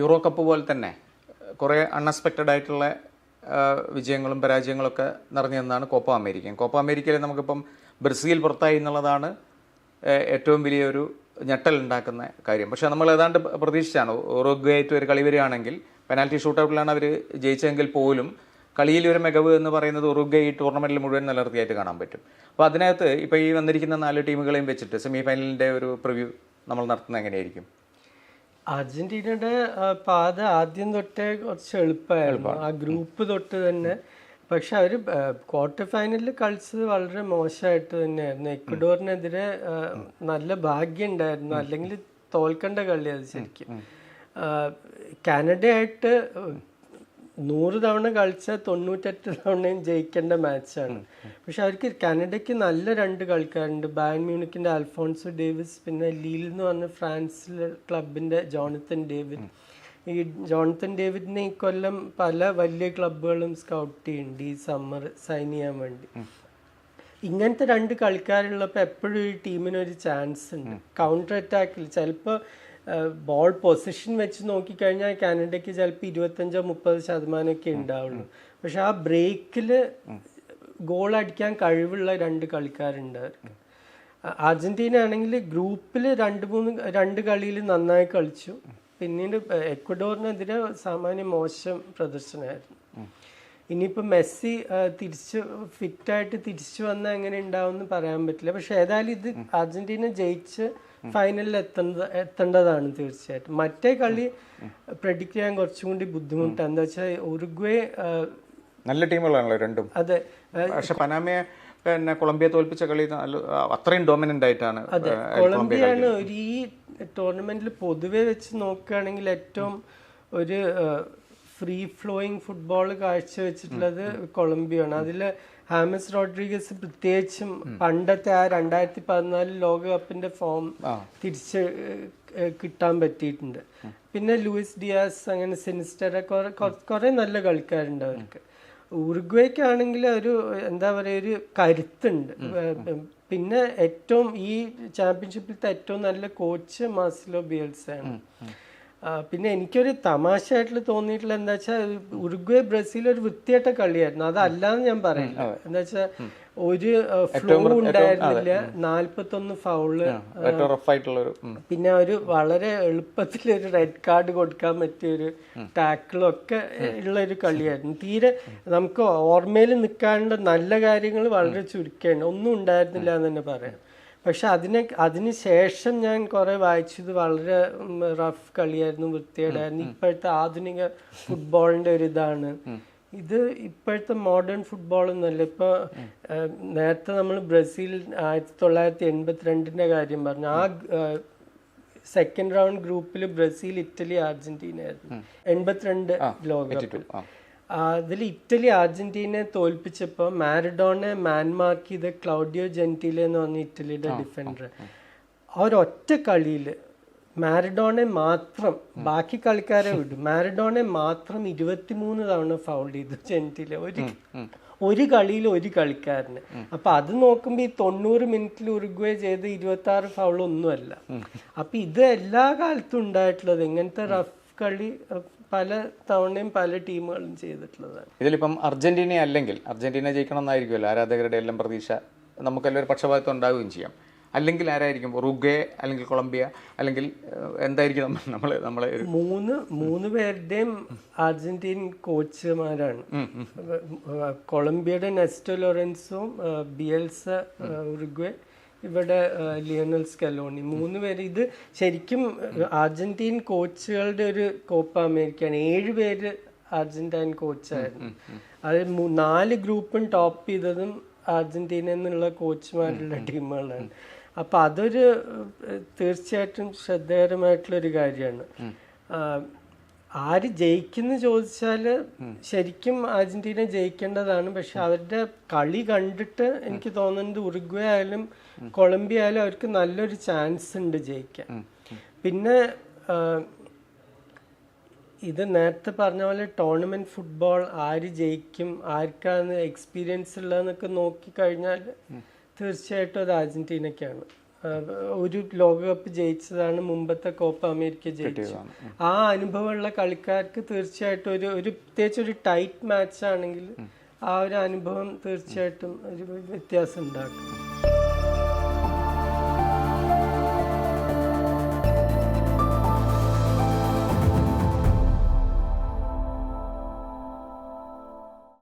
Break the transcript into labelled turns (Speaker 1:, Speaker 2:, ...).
Speaker 1: Euro cup പോലെ തന്നെ കുറേ അൺഎക്സ്പെക്റ്റഡ് ആയിട്ടുള്ള വിജയങ്ങളും പരാജയങ്ങളൊക്കെ നിറഞ്ഞു നിന്നാണ് കോപ്പ അമേരിക്ക കോപ്പ അമേരിക്കയിൽ നമുക്കിപ്പം ബ്രസീൽ പുറത്തായി എന്നുള്ളതാണ് ഏറ്റവും വലിയൊരു ഞെട്ടൽ ഉണ്ടാക്കുന്ന കാര്യം. പക്ഷേ നമ്മൾ ഏതാണ്ട് പ്രതീക്ഷിച്ചാണ്. ഉറുഗ്വേറ്റ് ഒരു കളി വരികയാണെങ്കിൽ പെനാൽറ്റി ഷൂട്ടൗട്ടിലാണ് അവർ ജയിച്ചെങ്കിൽ പോലും കളിയിൽ ഒരു മികവ് എന്ന് പറയുന്നത് ഉറുഗ്വേ ഈ ടൂർണമെന്റിൽ മുഴുവൻ നിലനിർത്തിയായിട്ട് കാണാൻ പറ്റും. അപ്പോൾ അതിനകത്ത് ഇപ്പോൾ ഈ വന്നിരിക്കുന്ന നാല് ടീമുകളെയും വെച്ചിട്ട് സെമി ഫൈനലിന്റെ ഒരു പ്രിവ്യൂ നമ്മൾ നടത്തുന്നത് എങ്ങനെയായിരിക്കും?
Speaker 2: അർജന്റീനയുടെ പാത ആദ്യം തൊട്ടേ കുറച്ച് എളുപ്പമായിരുന്നു. ആ ഗ്രൂപ്പ് തൊട്ട് തന്നെ. പക്ഷെ അവർ ക്വാർട്ടർ ഫൈനലിൽ കളിച്ചത് വളരെ മോശമായിട്ട് തന്നെയായിരുന്നു. എക്വഡോറിനെതിരെ നല്ല ഭാഗ്യം ഉണ്ടായിരുന്നു. അല്ലെങ്കിൽ തോൽക്കേണ്ട കളി അത് ശരിക്കും. കാനഡയായിട്ട് നൂറ് തവണ കളിച്ച തൊണ്ണൂറ്റെട്ട് തവണയും ജയിക്കേണ്ട മാച്ചാണ്. പക്ഷെ അവർക്ക് കാനഡയ്ക്ക് നല്ല രണ്ട് കളിക്കാരുണ്ട്. ബാൻ മ്യൂണിക്കിന്റെ അൽഫോൺസോ ഡേവിസ് പിന്നെ ലീൽ എന്ന് പറഞ്ഞ ഫ്രാൻസിലെ ക്ലബിന്റെ ജോണത്തൻ ഡേവിഡ് ഈ ജോണത്തൻ ഡേവിഡിനെ ഈ കൊല്ലം പല വലിയ ക്ലബുകളും സ്കൗട്ട് ചെയ്യുന്നുണ്ട് ഈ സമ്മർ സൈൻ ചെയ്യാൻ വേണ്ടി. ഇങ്ങനത്തെ രണ്ട് കളിക്കാരുള്ളപ്പോൾ എപ്പോഴും ഈ ടീമിന് ഒരു ചാൻസ് ഉണ്ട്. കൗണ്ടർ അറ്റാക്കിൽ ചിലപ്പോൾ ബോൾ പൊസിഷൻ വെച്ച് നോക്കിക്കഴിഞ്ഞാൽ കാനഡയ്ക്ക് ചിലപ്പോൾ ഇരുപത്തഞ്ചോ മുപ്പത് ശതമാനമൊക്കെ ഉണ്ടാവുള്ളൂ. പക്ഷെ ആ ബ്രേക്കിൽ ഗോൾ അടിക്കാൻ കഴിവുള്ള രണ്ട് കളിക്കാരുണ്ട്. അർജന്റീന ആണെങ്കിൽ ഗ്രൂപ്പിൽ രണ്ട് മൂന്ന് രണ്ട് കളിയിൽ നന്നായി കളിച്ചു. പിന്നീട് എക്വഡോറിനെതിരെ സാമാന്യം മോശം പ്രദർശനമായിരുന്നു. ഇനിയിപ്പോൾ മെസ്സി തിരിച്ച് ഫിറ്റായിട്ട് തിരിച്ചു വന്നാൽ എങ്ങനെ ഉണ്ടാവും എന്ന് പറയാൻ പറ്റില്ല. പക്ഷെ ഏതായാലും ഇത് അർജന്റീന ജയിച്ച് ഫൈനലിൽ എത്തേണ്ട എത്തേണ്ടതാണ് തീർച്ചയായിട്ടും. മറ്റേ കളി പ്രഡിക്റ്റ് ചെയ്യാൻ കുറച്ചും കൂടി ബുദ്ധിമുട്ടാണ് എന്താ വെച്ചാൽ ഉറുഗ്വേ
Speaker 1: നല്ല ടീമുകളാണല്ലോ രണ്ടും.
Speaker 2: അതെ.
Speaker 1: പക്ഷെ പനാമയെ പിന്നെ കൊളംബിയ തോൽപ്പിച്ച കളി അത്രയും ഡോമിനന്റ് ആയിട്ടാണ്
Speaker 2: കൊളംബിയാണ് ഒരു ഈ ടൂർണമെന്റിൽ പൊതുവെ വെച്ച് നോക്കുകയാണെങ്കിൽ ഏറ്റവും ഒരു ഫ്രീ ഫ്ലോയിങ് ഫുട്ബോൾ കാഴ്ചവെച്ചിട്ടുള്ളത് കൊളംബിയാണ്. അതിൽ ഹാമസ് റോഡ്രിഗസ് പ്രത്യേകിച്ചും പണ്ടത്തെ ആ രണ്ടായിരത്തി പതിനാല് ലോകകപ്പിന്റെ ഫോം തിരിച്ച് കിട്ടാൻ പറ്റിയിട്ടുണ്ട്. പിന്നെ ലൂയിസ് ഡിയാസ് അങ്ങനെ സിനിസ്റ്റർ കുറെ നല്ല കളിക്കാരുണ്ട് അവർക്ക്. ഉറുഗ്വേക്കാണെങ്കിൽ ഒരു എന്താ പറയുക ഒരു കരുത്തുണ്ട്. പിന്നെ ഏറ്റവും ഈ ചാമ്പ്യൻഷിപ്പിലത്തെ ഏറ്റവും നല്ല കോച്ച് മാസിലോ ബിയൽസ് ആണ് ആ, പിന്നെ എനിക്കൊരു തമാശയായിട്ട് തോന്നിയിട്ടുള്ള എന്താ വെച്ചാൽ ഉറുഗ്വേ ബ്രസീൽ ഒരു വൃത്തിയായിട്ട കളിയായിരുന്നു. അതല്ലാന്ന് ഞാൻ പറയില്ല. എന്താ വെച്ചാൽ ഒരു ഫ്ലോ ഉണ്ടായിരുന്നില്ല. നാല്പത്തൊന്ന്
Speaker 1: ഫൗൾ
Speaker 2: പിന്നെ ഒരു വളരെ എളുപ്പത്തിൽ ഒരു റെഡ് കാർഡ് കൊടുക്കാൻ പറ്റിയ ഒരു ടാക്കിളും ഒക്കെ ഉള്ള ഒരു കളിയായിരുന്നു തീരെ നമുക്ക് ഓർമ്മയിൽ നിൽക്കാനുള്ള നല്ല കാര്യങ്ങൾ വളരെ ചുരുക്കേണ്ട ഒന്നും ഉണ്ടായിരുന്നില്ല എന്ന് തന്നെ പറയാം. പക്ഷെ അതിനെ അതിന് ശേഷം ഞാൻ കുറെ വായിച്ചത് വളരെ റഫ് കളിയായിരുന്നു വൃത്തികേടായിരുന്നു. ഇപ്പോഴത്തെ ആധുനിക ഫുട്ബോളിന്റെ ഒരു ഇതാണ്. ഇത് ഇപ്പോഴത്തെ മോഡേൺ ഫുട്ബോൾ എന്നല്ല ഇപ്പൊ നേരത്തെ നമ്മൾ ബ്രസീൽ ആയിരത്തി തൊള്ളായിരത്തി എൺപത്തിരണ്ടിന്റെ കാര്യം പറഞ്ഞു. ആ സെക്കൻഡ് റൗണ്ട് ഗ്രൂപ്പിൽ ബ്രസീൽ ഇറ്റലി അർജന്റീന ആയിരുന്നു. എൺപത്തിരണ്ട് ലോകകപ്പ്.
Speaker 1: ആ.
Speaker 2: അതിൽ ഇറ്റലി അർജന്റീനയെ തോൽപ്പിച്ചപ്പോൾ മാരഡോണെ മാൻമാർക്ക് ചെയ്ത ക്ലൗഡിയോ ജെന്റിലെ എന്ന് പറഞ്ഞ ഇറ്റലിയുടെ ഡിഫൻഡർ ആ ഒരൊറ്റ കളിയിൽ മാരഡോണെ മാത്രം ബാക്കി കളിക്കാരെ വിടും. മാരഡോണെ മാത്രം ഇരുപത്തിമൂന്ന് തവണ ഫൗൾ ചെയ്തു ജെന്റിലെ. ഒരു ഒരു കളിയിൽ ഒരു കളിക്കാരന്. അപ്പൊ അത് നോക്കുമ്പോ ഈ തൊണ്ണൂറ് മിനിറ്റിൽ ഉറുഗ്വേ ചെയ്ത് ഇരുപത്തി ആറ് ഫൗൾ ഒന്നുമല്ല അപ്പൊ ഇത് എല്ലാ കാലത്തും ഉണ്ടായിട്ടുള്ളത് ഇങ്ങനത്തെ റഫ് കളി പല തവണയും പല ടീമുകളും ചെയ്തിട്ടുള്ളതാണ്.
Speaker 1: ഇതിലിപ്പം അർജന്റീന അല്ലെങ്കിൽ അർജന്റീന ജയിക്കണം എന്നായിരിക്കുമല്ലോ ആരാധകരുടെ എല്ലാം പ്രതീക്ഷ നമുക്കെല്ലാം ഒരു പക്ഷപാതം ഉണ്ടാവുകയും ചെയ്യാം. അല്ലെങ്കിൽ ആരായിരിക്കും? ഉറുഗ്വേ അല്ലെങ്കിൽ കൊളംബിയ അല്ലെങ്കിൽ എന്തായിരിക്കും നമ്മൾ നമ്മൾ നമ്മളെ
Speaker 2: മൂന്ന് മൂന്ന് പേരുടെയും അർജന്റീൻ കോച്ചുമാരാണ്. കൊളംബിയയുടെ നെസ്റ്റോ ലോറൻസും ബിയൽസ ഉറുഗ്വേ ഇവിടെ ലിയോണൽ സ്കലോണി. മൂന്ന് പേര്. ഇത് ശരിക്കും അർജന്റീൻ കോച്ചുകളുടെ ഒരു കോപ്പ അമേരിക്കയാണ്. ഏഴ് പേര് അർജന്റൈൻ കോച്ചായിരുന്നു. അത് നാല് ഗ്രൂപ്പും ടോപ്പ് ചെയ്തതും അർജന്റീന എന്നുള്ള കോച്ചുമാരുള്ള ടീമുകളാണ്. അപ്പൊ അതൊരു തീർച്ചയായിട്ടും ശ്രദ്ധേയമായിട്ടുള്ള ഒരു കാര്യമാണ് ആര് ജയിക്കുന്നു ചോദിച്ചാൽ ശരിക്കും അർജന്റീന ജയിക്കേണ്ടതാണ്. പക്ഷെ അവരുടെ കളി കണ്ടിട്ട് എനിക്ക് തോന്നുന്നത് ഉറുഗ്വേ ആയാലും കൊളംബിയ ആയാലും അവർക്ക് നല്ലൊരു ചാൻസ് ഉണ്ട് ജയിക്കാൻ. പിന്നെ ഇത് നേരത്തെ പറഞ്ഞ പോലെ ടൂർണമെന്റ് ഫുട്ബോൾ ആര് ജയിക്കും ആർക്കാണ് എക്സ്പീരിയൻസ് ഉള്ളതെന്നൊക്കെ നോക്കിക്കഴിഞ്ഞാൽ തീർച്ചയായിട്ടും അത് അർജന്റീനയ്ക്കാണ്. ഒരു ലോകകപ്പ് ജയിച്ചതാണ് മുമ്പത്തെ കോപ്പ അമേരിക്ക ജയിച്ചത് ആ അനുഭവമുള്ള കളിക്കാർക്ക് തീർച്ചയായിട്ടും ഒരു ഒരു പ്രത്യേകിച്ച് ഒരു ടൈറ്റ് മാച്ച് ആണെങ്കിൽ ആ ഒരു അനുഭവം തീർച്ചയായിട്ടും ഒരു വ്യത്യാസം ഉണ്ടാക്കും.